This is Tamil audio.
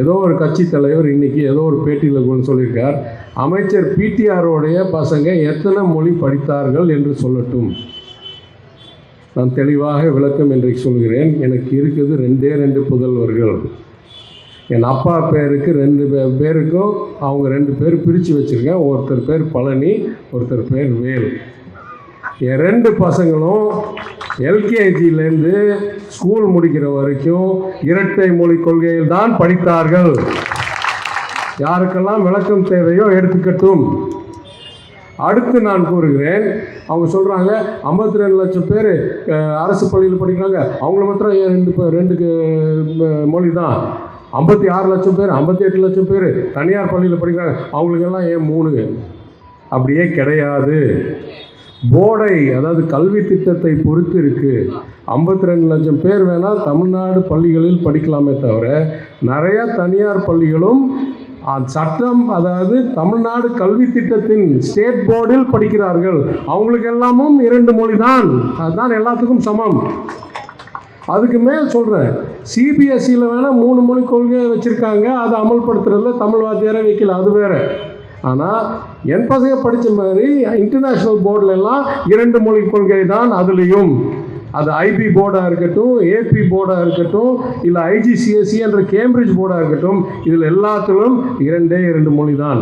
ஏதோ ஒரு கட்சி தலைவர் இன்னைக்கு ஏதோ ஒரு பேட்டியில் கூட சொல்லியிருக்கார். அமைச்சர் பிடிஆரோடைய பசங்க எத்தனை மொழி படித்தார்கள் என்று சொல்லட்டும். நான் தெளிவாக விளக்கம் இன்றைக்கு சொல்கிறேன். எனக்கு இருக்குது ரெண்டே ரெண்டு புதல்வர்கள். என் அப்பா பேருக்கு ரெண்டு பேருக்கும் அவங்க ரெண்டு பேர் பிரித்து வச்சுருக்கேன். ஒருத்தர் பேர் பழனி ஒருத்தர் பேர் வேல். என் ரெண்டு பசங்களும் எல்கேஜியிலேருந்து ஸ்கூல் முடிக்கிற வரைக்கும் இரட்டை மொழி கொள்கையில் தான் படித்தார்கள். யாருக்கெல்லாம் விளக்கம் தேவையோ எடுத்துக்கட்டும். அடுத்து நான் கூறுகிறேன் அவங்க சொல்கிறாங்க ஐம்பத்தி ரெண்டு லட்சம் பேர் அரசு பள்ளியில் படிக்கிறாங்க. அவங்கள மாத்திரம் ஏன் ரெண்டு பே- ரெண்டு மொழி தான் ஐம்பத்தி ஆறு லட்சம் பேர் ஐம்பத்தி எட்டு லட்சம் பேர் தனியார் பள்ளியில் படிக்கிறாங்க. அவங்களுக்கெல்லாம் ஏன் மூணு? அப்படியே கிடையாது. போர்டை அதாவது கல்வி திட்டத்தை பொறுத்து இருக்குது ஐம்பத்தி ரெண்டு லட்சம் பேர் வேணால் தமிழ்நாடு பள்ளிகளில் படிக்கலாமே தவிர நிறையா தனியார் பள்ளிகளும் சட்டம் அதாவது தமிழ்நாடு கல்வி திட்டத்தின் ஸ்டேட் போர்டில் படிக்கிறார்கள். அவங்களுக்கு எல்லாமும் இரண்டு மொழி தான் அதுதான் எல்லாத்துக்கும் சமம். அதுக்கு மேல் சொல்கிறேன் சிபிஎஸ்சியில் வேணால் மூணு மொழி கொள்கையை வச்சுருக்காங்க. அதை அமல்படுத்துறதுல தமிழ் வாத்தியாரே வைக்கல. அது வேறு. ஆனால் என் பசங்க படித்த மாதிரி இன்டர்நேஷ்னல் போர்டிலெல்லாம் இரண்டு மொழி கொள்கை தான் அதுலேயும். அது ஐபி போர்டாக இருக்கட்டும் ஏபி போர்டாக இருக்கட்டும் இல்லை ஐஜிசிஎஸ்சி என்ற கேம்பிரிட்ஜ் போர்டாக இருக்கட்டும் இதில் எல்லாத்திலும் இரண்டே இரண்டு மொழி தான்